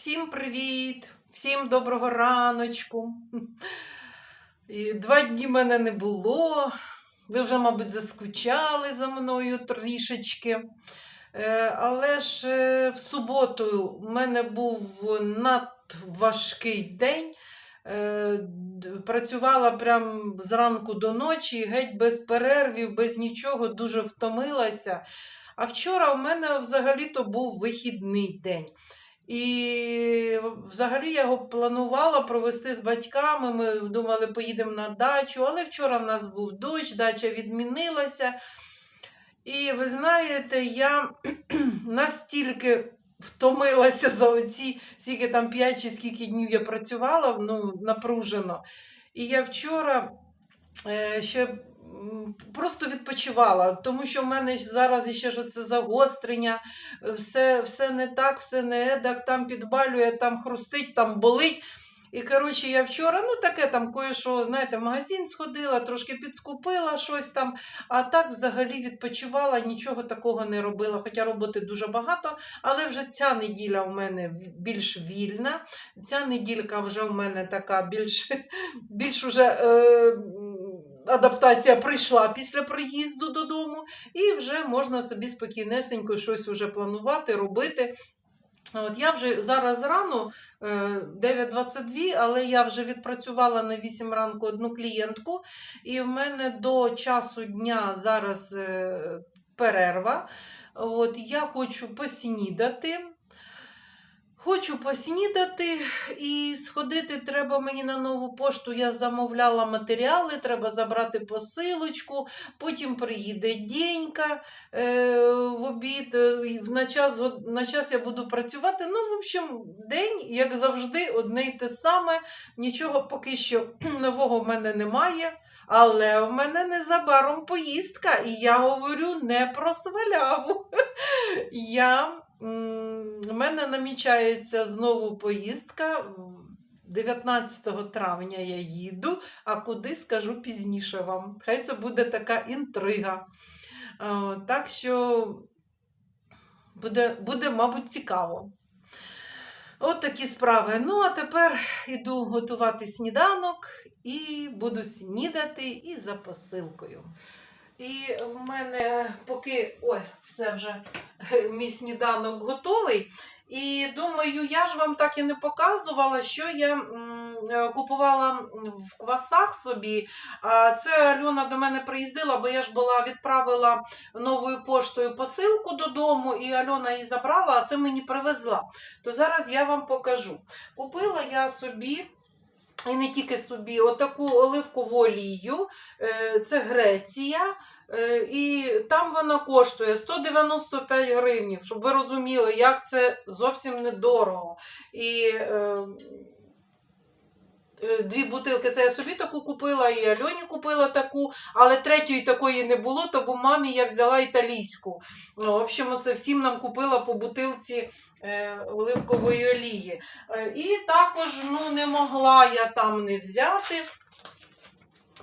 Всім привіт! Всім доброго раночку. І два дні мене не було. Ви вже, мабуть, заскучали за мною трішечки. Е, Але ж е, в суботу в мене був надважкий день. Е, Працювала прям зранку до ночі, геть без перервів, без нічого, дуже втомилася. А вчора у мене взагалі-то був вихідний день. І взагалі я його планувала провести з батьками. Ми думали, поїдемо на дачу, але вчора в нас був дощ, дача відмінилася. І ви знаєте, я настільки втомилася за оці, скільки там 5 чи скільки днів я працювала, ну, напружено. І я вчора е, ще просто відпочивала, тому що в мене зараз ще ж це загострення, е, все, все не так, все не едак, там підбалює, там хрустить, там болить. І коротше, я вчора, ну таке там кое-що, знаєте, в магазин сходила, трошки підскупила щось там, а так взагалі відпочивала, нічого такого не робила. Хоча роботи дуже багато, але вже ця неділя у мене більш вільна. Ця неділька вже у мене така більш, більш уже е, адаптація прийшла після приїзду додому, і вже можна собі спокійнесенько щось уже планувати, робити. От я вже зараз рано е, 9.22, але я вже відпрацювала на 8 ранку одну клієнтку, і в мене до часу дня зараз е, перерва. От я хочу поснідати. Хочу поснідати і сходити треба мені на нову пошту. Я замовляла матеріали, треба забрати посилочку, потім приїде Денька е, в обід, е, на час, на час я буду працювати. Ну, в общем, день, як завжди, одне й те саме. Нічого поки що нового в мене немає. Але в мене незабаром поїздка, і я говорю не про сваляву. Я, в мене намічається знову поїздка. 19 травня я їду, а куди скажу пізніше вам. Хай це буде така інтрига. Е, Так що буде, буде, мабуть, цікаво. От такі справи. Ну, а тепер іду готувати сніданок і буду снідати і за посилкою. І в мене поки ой, все вже мій сніданок готовий. І думаю, я ж вам так і не показувала, що я купувала в квасах собі. Це Альона до мене приїздила, бо я ж була відправила новою поштою посилку додому, і Альона її забрала, а це мені привезла. То зараз я вам покажу. Купила я собі. І не тільки собі, отаку оливкову олію, е, це Греція, е, і там вона коштує 195 гривень, щоб ви розуміли, як це зовсім недорого. І е, дві бутилки це я собі таку купила, і Альоні купила таку, але третьої такої не було, то бо мамі я взяла італійську. В общем, це всім нам купила по бутилці оливкової олії. Е, І також ну, не могла я там не взяти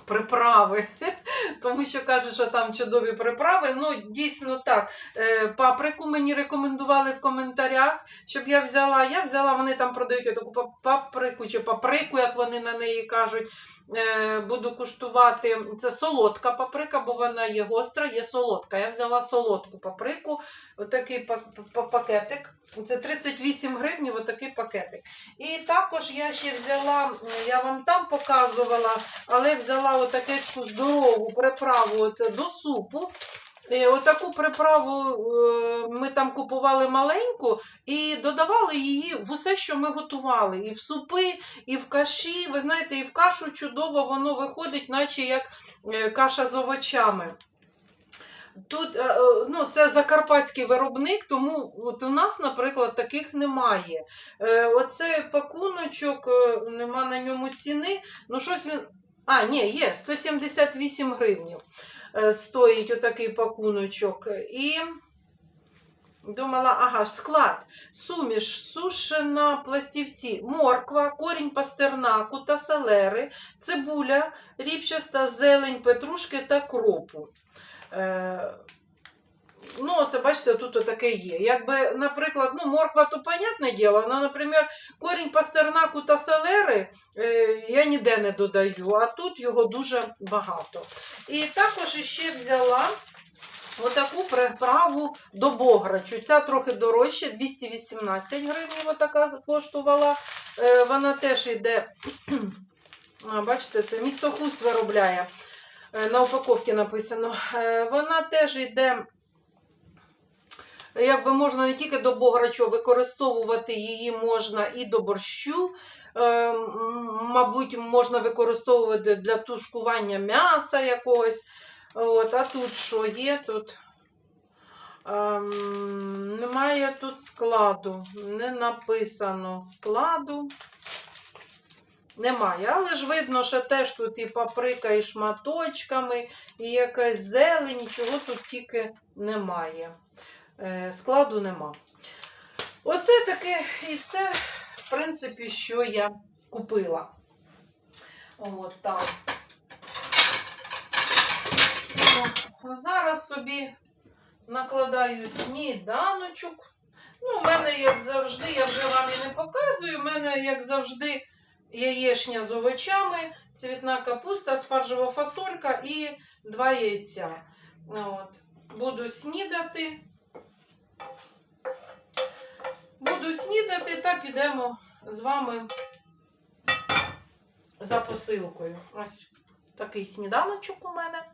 приправи, тому що кажуть, що там чудові приправи. Ну, дійсно так. Е, Паприку мені рекомендували в коментарях, щоб я взяла. Я взяла, вони там продають таку паприку чи паприку, як вони на неї кажуть. Е, Буду куштувати. Це солодка паприка, бо вона є гостра, є солодка. Я взяла солодку паприку, отакий па- па- пакетик. Це 38 гривень, отакий пакетик. І також я ще взяла, я вам там показувала, але взяла отаку здорову приправу оце до супу. І отаку приправу е, ми там купували маленьку і додавали її в усе, що ми готували. І в супи, і в каші. Ви знаєте, і в кашу чудово воно виходить, наче як е, каша з овочами. Тут е, е, ну, це закарпатський виробник, тому от у нас, наприклад, таких немає. Е, Оцей пакуночок, е, нема на ньому ціни. Ну, щось він. А, ні, є 178 гривнів е, стоїть отакий пакуночок. І думала, ага, склад. Суміш, сушена пластівці, морква, корінь пастернаку та салери, цибуля, ріпчаста, зелень, петрушки та кропу. Ну, оце бачите, тут отаке є. Якби, наприклад, ну, морква, то понятне діло, але, наприклад, корінь пастернаку та селери е, я ніде не додаю, а тут його дуже багато. І також ще взяла отаку приправу до бограчу. Ця трохи дорожча, 218 гривень отака коштувала. Е, вона теж йде, бачите, це місто хуст виробляє. Е, На упаковці написано. Е, Вона теж йде, якби можна не тільки до бограчу, використовувати її можна і до борщу. Е, Мабуть, можна використовувати для тушкування м'яса якогось. От, а тут що є? Тут ем, немає тут складу. Не написано складу. Немає, але ж видно, що теж тут і паприка, і шматочками, і якась зелень, нічого тут тільки немає. Е, складу нема. Оце таке і все, в принципі, що я купила. От так. О, Зараз собі накладаю сніданочок. Ну, у мене, як завжди, я вже вам і не показую. У мене, як завжди, яєшня з овочами, цвітна капуста, спаржева фасолька і два яйця. От. Буду снідати. Буду снідати та підемо з вами за посилкою. Ось такий сніданочок у мене.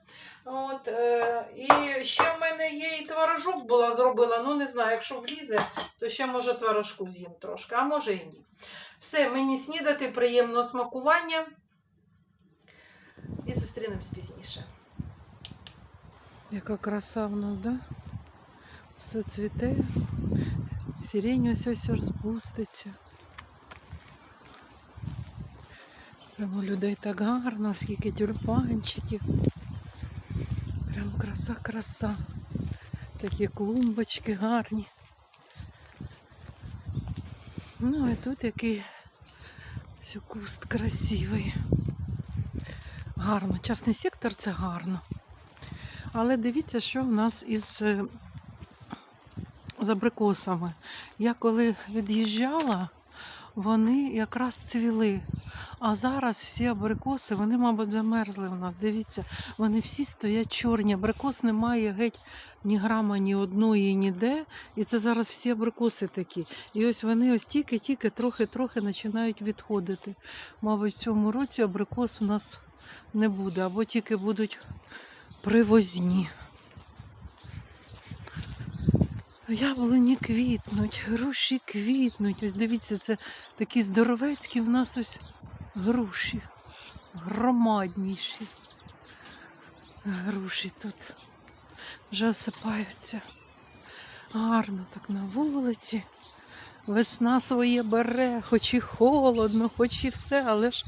От, е, і ще в мене є і творожок була зробила. Ну, не знаю, якщо влізе, то ще може творожку з'їм трошки, а може і ні. Все, мені снідати, приємного смакування. І зустрінемось пізніше. Яка краса в нас, да? Все цвіте. Сирень ось ось розпуститься. Прямо людей так гарно, скільки тюльпанчиків. Прям краса, краса. Такі клумбочки гарні. Ну і тут який куст красивий. Гарно. Частний сектор це гарно. Але дивіться, що в нас із е, з абрикосами. Я коли від'їжджала, вони якраз цвіли. А зараз всі абрикоси, вони, мабуть, замерзли в нас. Дивіться, вони всі стоять чорні. Абрикос немає геть ні грама, ні одної, ніде. І це зараз всі абрикоси такі. І ось вони ось тільки-тільки трохи-трохи починають відходити. Мабуть, в цьому році абрикос у нас не буде, або тільки будуть привозні. Яблуні квітнуть, груші квітнуть. Ось дивіться, це такі здоровецькі в нас ось груші. Громадніші. Груші тут вже осипаються. Гарно так на вулиці. Весна своє бере, хоч і холодно, хоч і все, але ж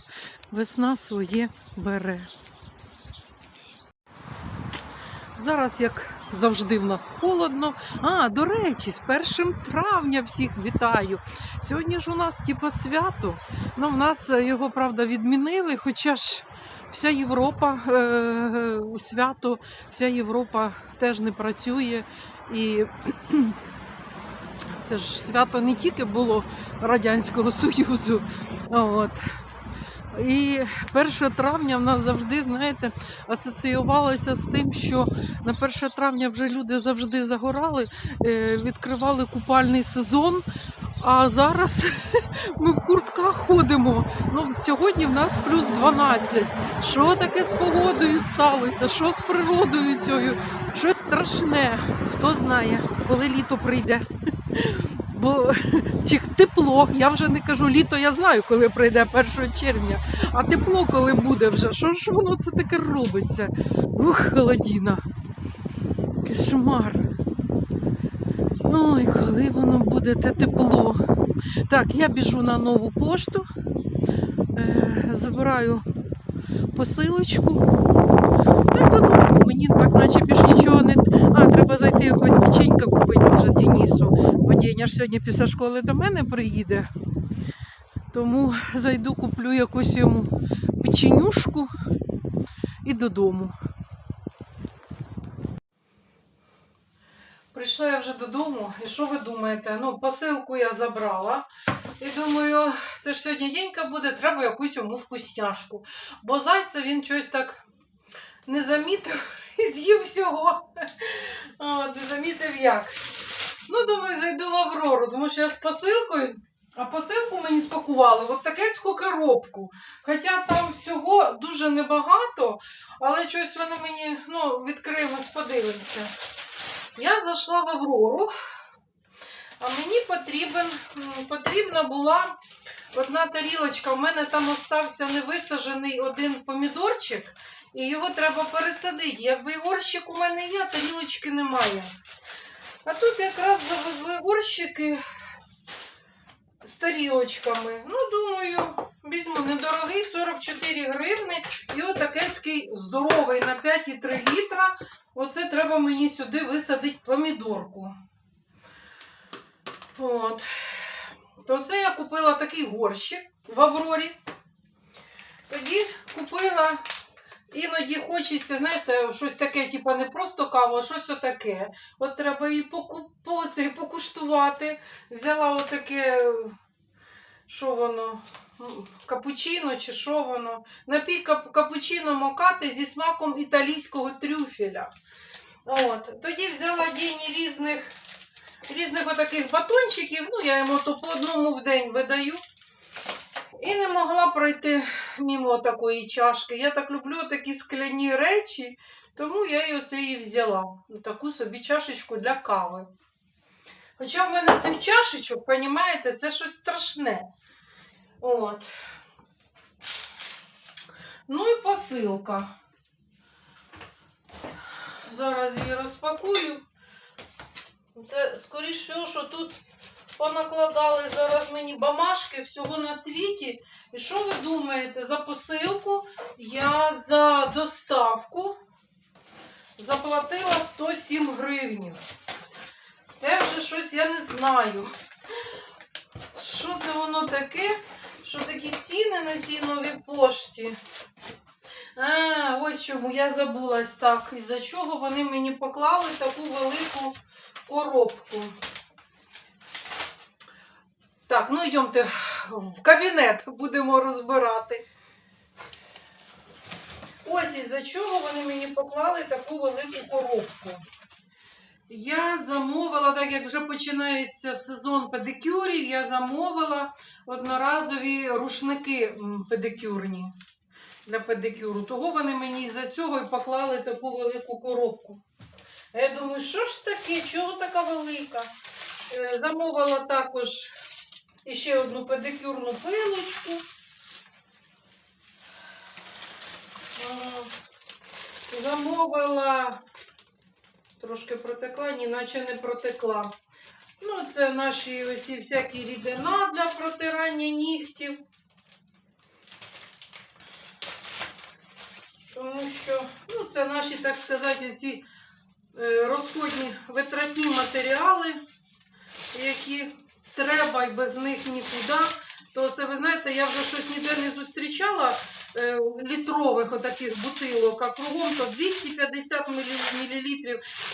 весна своє бере. Зараз, як завжди, в нас холодно. А, до речі, з 1 травня всіх вітаю. Сьогодні ж у нас типу свято. Ну, в нас е, його, правда, відмінили, хоча ж вся Європа е, свято, вся Європа теж не працює. І це ж свято не тільки було Радянського Союзу. От. І 1 травня в нас завжди, знаєте, асоціювалося з тим, що на 1 травня вже люди завжди загорали, е, відкривали купальний сезон. А зараз ми в куртках ходимо. Ну, сьогодні в нас плюс 12. Що таке з погодою сталося? Що з природою цією? Щось страшне. Хто знає, коли літо прийде. Бо тепло, я вже не кажу літо, я знаю, коли прийде 1 червня. А тепло, коли буде вже. Що ж воно це таке робиться? Ух, холодіна. Кошмар. Ой, коли воно буде те тепло. Так, я біжу на нову пошту, е, забираю посилочку. Та додому. Мені так наче більш нічого не. А, треба зайти якось печенька купити, може, Денісу. Бо Деня ж сьогодні після школи до мене приїде. Тому зайду, куплю якусь йому печенюшку і додому. Прийшла я вже додому, і що ви думаєте? Ну, посилку я забрала. І думаю, це ж сьогодні дінька буде, треба якусь йому вкусняшку. Бо зайця він щось так не замітив і з'їв всього. От, не замітив як. Ну, думаю, зайду в Аврору, тому що я з посилкою, а посилку мені спакували в такецьку коробку. Хоча там всього дуже небагато, але щось вони мені, ну, відкриємось, подивимося. Я зайшла в Аврору, а мені потрібен, потрібна була одна тарілочка. У мене там остався невисаджений один помідорчик, і його треба пересадити. Якби і горщик у мене є, а тарілочки немає. А тут якраз завезли горщики з тарілочками. Ну, думаю, візьму недорогий 44 гривни. І отакецький здоровий на 5,3 літра. Оце треба мені сюди висадити помідорку. От. То це я купила такий горщик в Аврорі. Тоді купила, іноді хочеться, знаєте, щось таке, типу, не просто каву, а щось отаке. От треба її поку... по... це, покуштувати. Взяла отаке, що воно, капучино чи що воно. Напій кап... капучино мокати зі смаком італійського трюфеля. От. Тоді взяла день різних, різних отаких батончиків. Ну, я йому то по одному в день видаю. І не могла пройти мимо такої чашки. Я так люблю такі скляні речі, тому я її оце і взяла. Таку собі чашечку для кави. Хоча в мене цих чашечок, розумієте, це щось страшне. От. Ну і посилка. Зараз її розпакую. Це, скоріш всього, що тут понакладали зараз мені бамашки всього на світі. І що ви думаєте? За посилку я за доставку заплатила 107 гривень. Це вже щось я не знаю. Що це воно таке? Що такі ціни на цій новій пошті? А, ось чому я забулась так. Із-за чого вони мені поклали таку велику коробку. Так, ну йдемте в кабінет, будемо розбирати. Ось із-за чого вони мені поклали таку велику коробку. Я замовила, так як вже починається сезон педикюрів, я замовила одноразові рушники педикюрні для педикюру. Того вони мені із-за цього і поклали таку велику коробку. А я думаю, що ж таке, чого така велика? Е, Замовила також ще одну педикюрну пилочку. Замовила, трошки протекла, ні, наче не протекла. Ну, це наші оці всякі рідина для протирання нігтів. Тому що, ну, це наші, так сказати, ці е, розходні витратні матеріали, які треба і без них нікуди. То це, ви знаєте, я вже щось ніде не зустрічала е, літрових отаких бутилок, а кругом то 250 мл,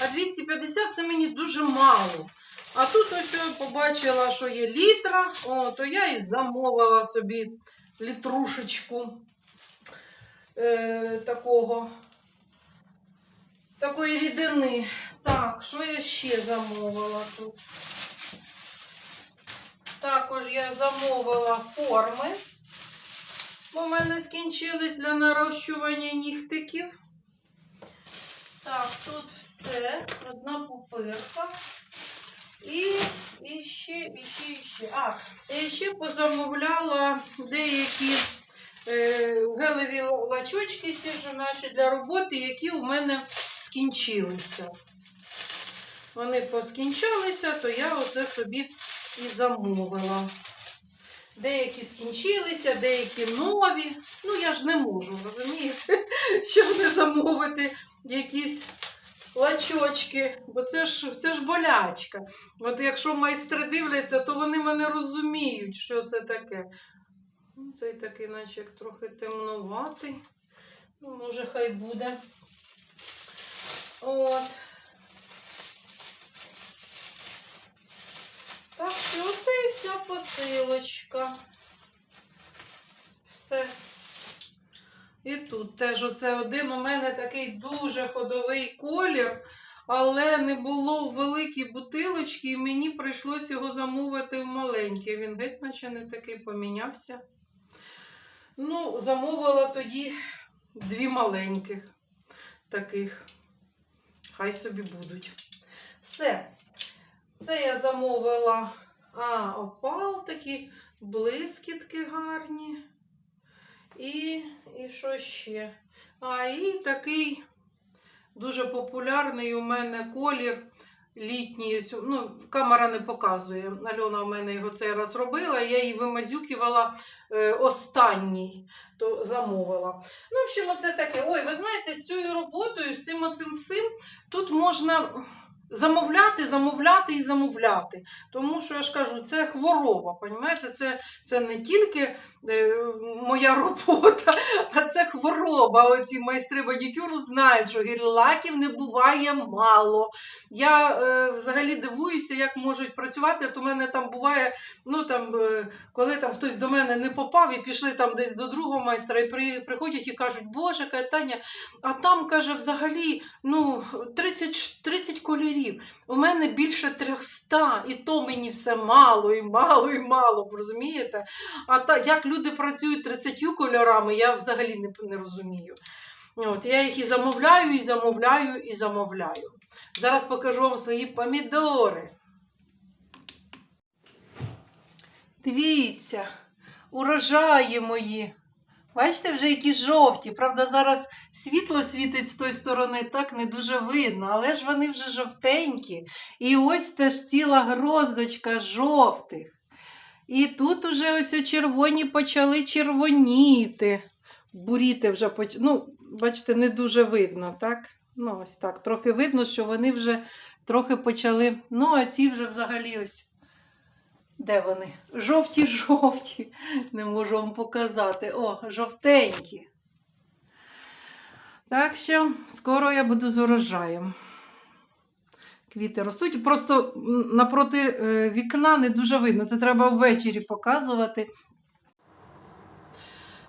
а 250 це мені дуже мало. А тут ось я побачила, що є літра, о, то я і замовила собі літрушечку е, такого, такої рідини. Так, що я ще замовила тут? Також я замовила форми. У мене скінчились для нарощування нігтиків. Так, тут все. Одна пупирка. І, і ще, і ще, і ще. А, я ще позамовляла деякі е, гелеві лачочки, ці ж наші для роботи, які у мене скінчилися. Вони поскінчалися, то я оце собі і замовила. Деякі скінчилися, деякі нові. Ну, я ж не можу, розумієте, щоб не замовити якісь лачочки, бо це ж, це ж болячка. От якщо майстри дивляться, то вони мене розуміють, що це таке. Ну, Цей такий, наче як трохи темнуватий. Ну, може, хай буде. От. Вся посилочка. Все. І тут теж оце один у мене такий дуже ходовий колір, але не було в великій бутилочці, і мені прийшлось його замовити в маленький. Він геть наче не такий помінявся. Ну, замовила тоді дві маленьких таких. Хай собі будуть. Все. Це я замовила. А, опал такі, блискітки гарні. І, і що ще? А, і такий дуже популярний у мене колір літній. Ну, камера не показує. Альона у мене його цей раз робила, я її вимазюкувала е, останній, то замовила. Ну, в общем, оце таке. Ой, ви знаєте, з цією роботою, з цим оцим всім, тут можна замовляти, замовляти і замовляти. Тому що я ж кажу, це хвороба. Це, це не тільки моя робота, а це хвороба. Оці майстри манікюру знають, що гель-лаків не буває мало. Я е, взагалі дивуюся, як можуть працювати. От у мене там буває, ну там, е, коли там хтось до мене не попав і пішли там десь до другого майстра, і при, приходять і кажуть, Боже, каже, Таня, а там каже, взагалі ну, 30, 30 кольорів. У мене більше 300, і то мені все мало, і мало, і мало, розумієте? А та, як люди працюють 30 кольорами, я взагалі не, не розумію. От, я їх і замовляю, і замовляю, і замовляю. Зараз покажу вам свої помідори. Дивіться, урожаї мої. Бачите, вже які жовті. Правда, зараз світло світить з тої сторони, так не дуже видно, але ж вони вже жовтенькі. І ось теж ціла гроздочка жовтих. І тут уже ось червоні почали червоніти. Буріти вже поч... Ну, бачите, не дуже видно, так? Ну, ось так. Трохи видно, що вони вже трохи почали. Ну, а ці вже взагалі ось. Де вони? Жовті-жовті. Не можу вам показати. О, жовтенькі. Так що скоро я буду з урожаєм. Квіти ростуть. Просто напроти е, вікна не дуже видно. Це треба ввечері показувати.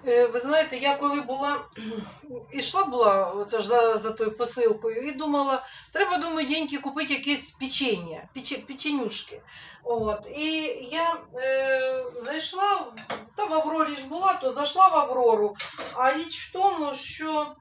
Е, Ви знаєте, я коли була, ішла була оце ж за, за тою посилкою і думала, треба, думаю, деньки купити якесь печення, пече, печенюшки. От. І я е, зайшла, та в Аврорі ж була, то зайшла в Аврору. А річ в тому, що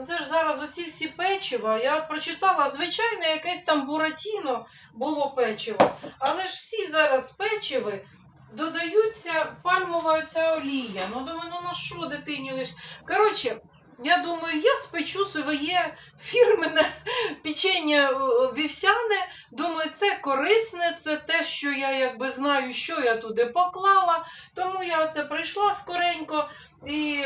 ну, це ж зараз оці всі печива. Я от прочитала, звичайне, якесь там буратіно було печиво. Але ж всі зараз печиви додаються пальмова ця олія. Ну, думаю, ну на що дитині лиш? Коротше, я думаю, я спечу своє фірменне печення е, вівсяне. Думаю, це корисне, це те, що я якби знаю, що я туди поклала. Тому я оце прийшла скоренько і.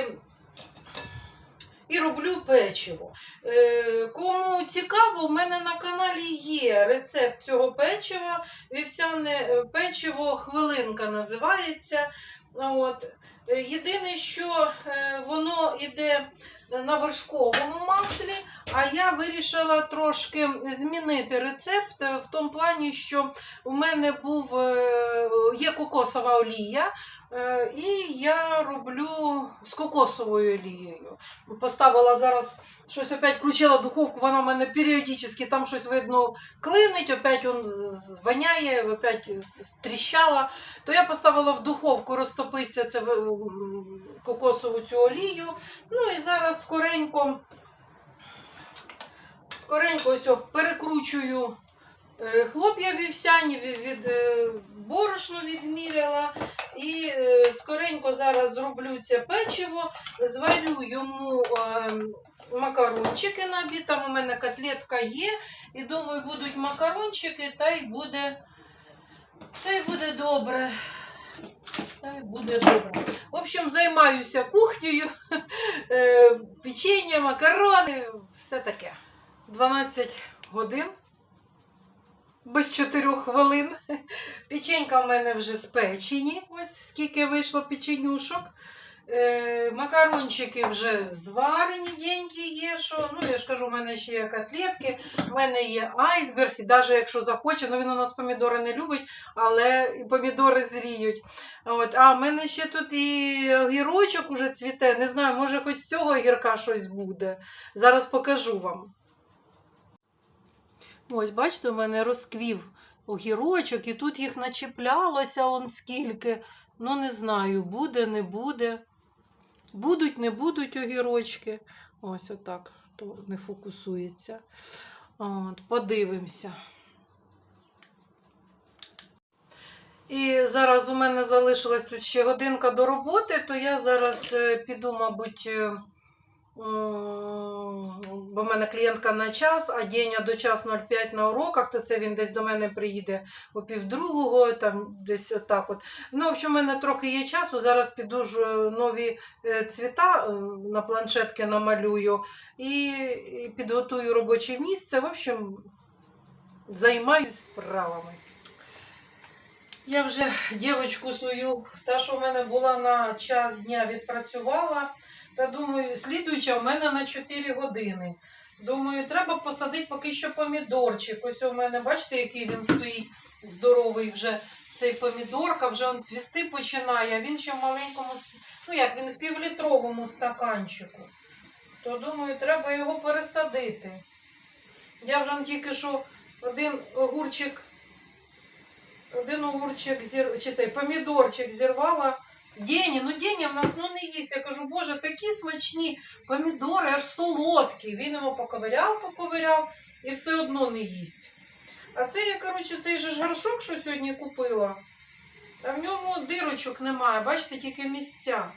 І роблю печиво. Е, кому цікаво, в мене на каналі є рецепт цього печива. Вівсяне е, печиво хвилинка називається. От. Е, Єдине, що е, воно йде на вершковому маслі, а я вирішила трошки змінити рецепт е, в тому плані, що у мене був є кокосова олія, і я роблю з кокосовою олією. Поставила зараз щось опять включила духовку, вона в мене періодично там щось видно клинить, опять он з- з- опять тріщала. То я поставила в духовку розтопитися це кокосову цю олію. Ну і зараз скоренько, скоренько ось перекручую е, хлоп'я вівсяні від, е, борошну відміряла. І е, скоренько зараз зроблю це печиво, зварю йому е, макарончики на. Там у мене котлетка є. І думаю, будуть макарончики, та й буде, та й буде добре. Та й буде добре. В общем, займаюся кухнею, печенье, печення, макарони, все таке. 12 годин. Без 4 хвилин. Печенька в мене вже спечені. Ось скільки вийшло печенюшок. Е, макарончики вже зварені, деньки є, що. Ну, я ж кажу, у мене ще є котлетки, у мене є айсберг, і навіть якщо захоче, ну він у нас помідори не любить, але помідори зріють. От, а в мене ще тут і огірочок уже цвіте. Не знаю, може хоч з цього огірка щось буде. Зараз покажу вам. Ось, бачите, у мене розквів огірочок, і тут їх начеплялося он скільки. Ну, не знаю, буде, не буде. Будуть, не будуть огірочки. Ось отак, то не фокусується. От, подивимося. І зараз у мене залишилась тут ще годинка до роботи, то я зараз е, піду, мабуть, е, бо в мене клієнтка на час, а Деня до час 05 на уроках, то це він десь до мене приїде о півдругого, там десь отак от. Ну, в общем, у мене трохи є часу. Зараз піду ж е, нові е, цвіта е, на планшетки намалюю і підготую робоче місце. В общем, займаюсь справами. Я вже дівчинку свою, та, що в мене була на час дня, відпрацювала. Та думаю, слідуюча в мене на 4 години. Думаю, треба посадити поки що помідорчик. Ось у мене, бачите, який він стоїть здоровий вже цей помідорка, вже він цвісти починає, а він ще в маленькому, ну як він в півлітровому стаканчику. То думаю, треба його пересадити. Я вже тільки що один огурчик один огурчик зір... чи цей помідорчик зірвала. Дені, ну Деня в нас ну не їсть. Я кажу, боже, такі смачні помідори, аж солодкі. Він його поковиряв, поковиряв і все одно не їсть. А це я, коротше, цей же ж горшок, що сьогодні купила, а в ньому дирочок немає, бачите, тільки місця.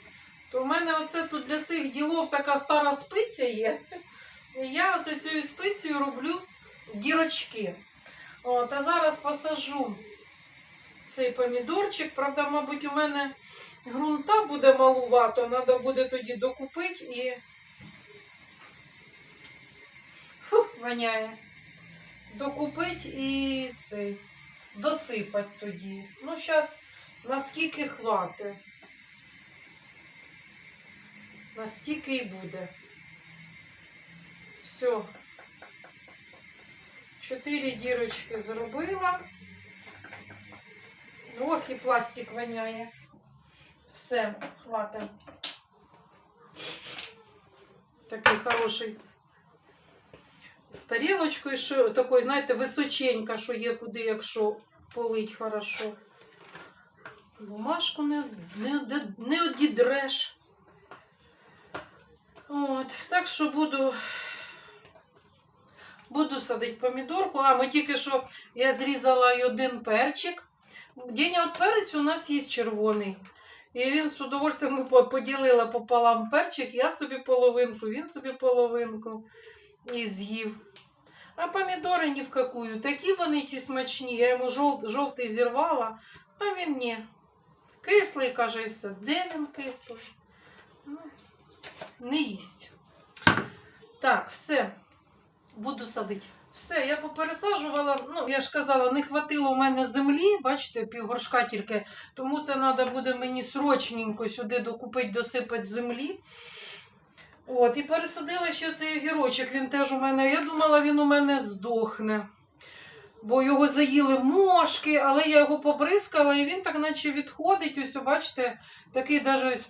То в мене оце тут для цих ділов така стара спиця є. І я оце цією спицею роблю дірочки. От, а зараз посажу цей помідорчик. Правда, мабуть, у мене ґрунта буде малувато, треба буде тоді докупити і. Фух, воняє. Докупити і цей. Досипати тоді. Ну, зараз наскільки хватить. Настільки і буде. Все. Чотири дірочки зробила. Ох, і пластик воняє. Все, хватить. Такий хороший. З тарілочкою, що такий, знаєте, височенька, що є куди, якщо полить хорошо. Бумажку не, не, не, одідреш. От, так що буду. Буду садити помідорку. А, ми тільки що я зрізала й один перчик. Деня от перець у нас є червоний. І він з удовольствием поділила пополам перчик, я собі половинку, він собі половинку і з'їв. А помідори ні в какую. Такі вони ті смачні. Я йому жов- жовтий зірвала, а він ні. Кислий, каже, і все. Де він кислий? Ну, не їсть. Так, все. Буду садити. Все, я попересаджувала. Ну, я ж казала, не хватило у мене землі, бачите, півгоршка тільки. Тому це треба буде мені срочненько сюди докупити, досипати землі. От, і пересадила ще цей огірочок. Він теж у мене. Я думала, він у мене здохне. Бо його заїли мошки, але я його побризкала, і він так наче відходить. Ось, бачите, такий ось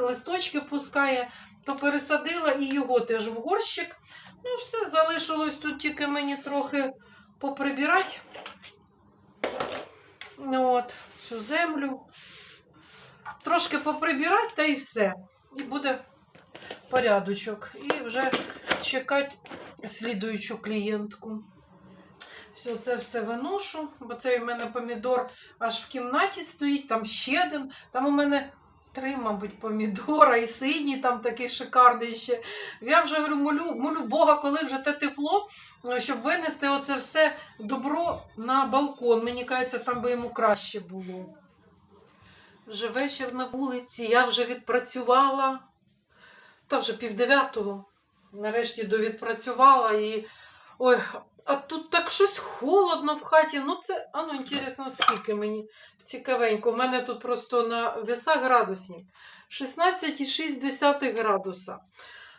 листочки пускає, то пересадила і його теж в горщик. Ну, все, залишилось тут тільки мені трохи поприбирати. Ну, от, цю землю. Трошки поприбирати та і все. І буде порядочок. І вже чекати слідуючу клієнтку. Все, це все виношу, бо цей у мене помідор аж в кімнаті стоїть, там ще один. Там у мене три, мабуть, помідора і синій, там такий шикарний ще. Я вже говорю, молю, молю Бога, коли вже те тепло, щоб винести оце все добро на балкон. Мені кажеться, там би йому краще було. Вже вечір на вулиці, я вже відпрацювала. Та вже півдев'ятого. Нарешті довідпрацювала і. Ой, А тут так щось холодно в хаті. Ну це, а ну інтересно, скільки мені цікавенько. У мене тут просто на весах градусник. 16,6 градуса.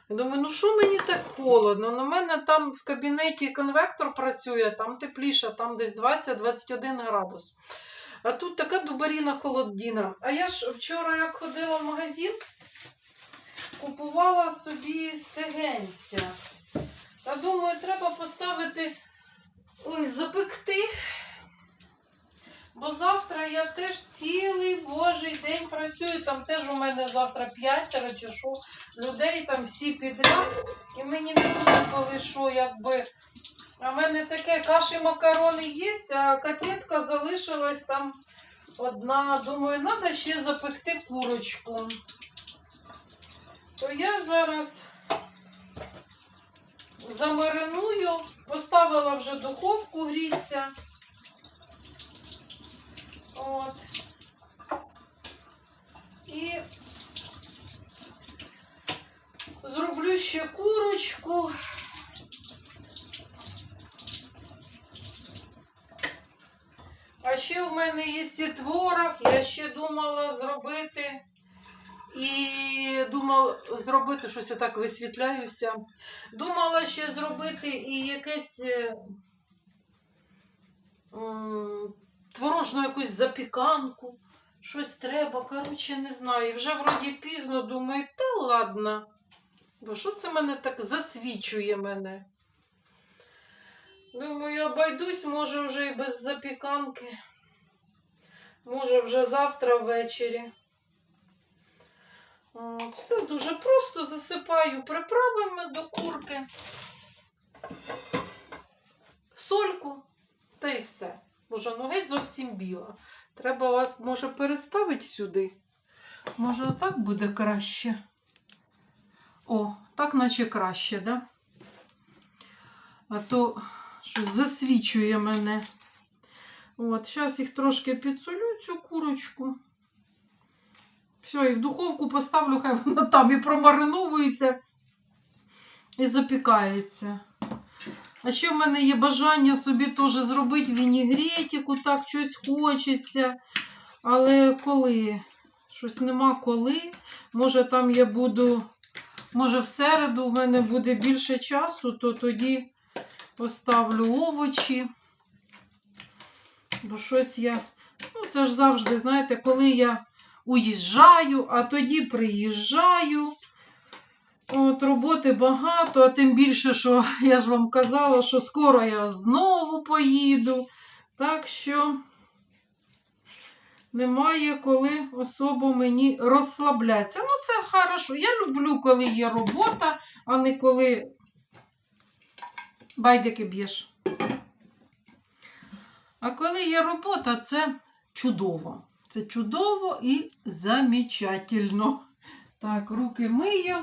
Я думаю, ну що мені так холодно? На мене там в кабінеті конвектор працює, там тепліше, там десь 20-21 градус. А тут така дубаріна холодіна. А я ж вчора, як ходила в магазин, купувала собі стегенця. Та думаю, треба поставити, ой, запекти. Бо завтра я теж цілий божий день працюю. Там теж у мене завтра п'ятеро чи що людей, там всі підряд. І мені не буде коли що, якби. А в мене таке каші макарони є, а котлетка залишилась там одна. Думаю, треба ще запекти курочку. То я зараз замариную, поставила вже духовку гріться. От. І зроблю ще курочку. А ще в мене є і творог, я ще думала зробити. І думала зробити щось я так висвітляюся. Думала ще зробити і якесь е, творожну якусь запіканку. Щось треба, коротше, не знаю. І вже вроді пізно думаю, та ладно. Бо що це мене так засвічує мене? Думаю, обойдусь, може, вже і без запіканки. Може, вже завтра ввечері. Все дуже просто засипаю приправами до курки, сольку та й все. Боже, ну геть зовсім біла. Треба вас, може, переставити сюди. Може, отак буде краще. О, так наче краще, да? А то щось засвічує мене. От, зараз їх трошки підсолю, цю курочку. Все, і в духовку поставлю, хай вона там і промариновується, і запікається. А ще в мене є бажання собі теж зробити вінігретику, так щось хочеться. Але коли? Щось нема коли. Може, там я буду, може, в середу в мене буде більше часу, то тоді поставлю овочі. Бо щось я. Ну, це ж завжди, знаєте, коли я уїжджаю, а тоді приїжджаю. От, роботи багато, а тим більше, що я ж вам казала, що скоро я знову поїду. Так що немає коли особо мені розслаблятися. Ну, це хорошо. Я люблю, коли є робота, а не коли байдики б'єш. А коли є робота, це чудово. Це чудово і замечательно. Так, руки мию.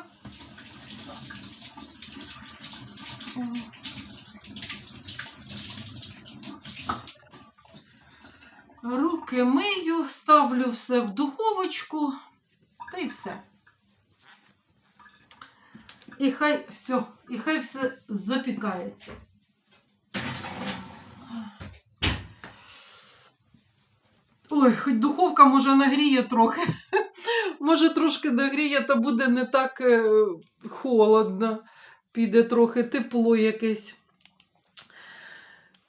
Руки мию, ставлю все в духовочку та й все. І хай все, і хай все запікається. Ой, хоч духовка може нагріє трохи. Може трошки нагріє, та буде не так е, холодно. Піде трохи тепло якесь.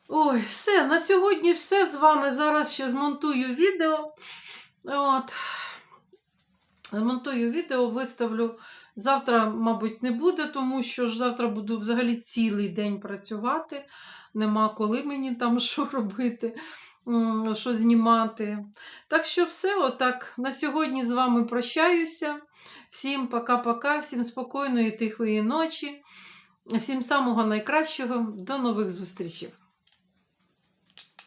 Ой, все, на сьогодні все з вами. Зараз ще змонтую відео. От. Змонтую відео, виставлю. Завтра, мабуть, не буде, тому що ж завтра буду взагалі цілий день працювати. Нема коли мені там що робити, що знімати. Так що все, отак. На сьогодні з вами прощаюся. Всім пока-пока, всім спокійної, тихої ночі, всім самого найкращого. До нових зустрічей.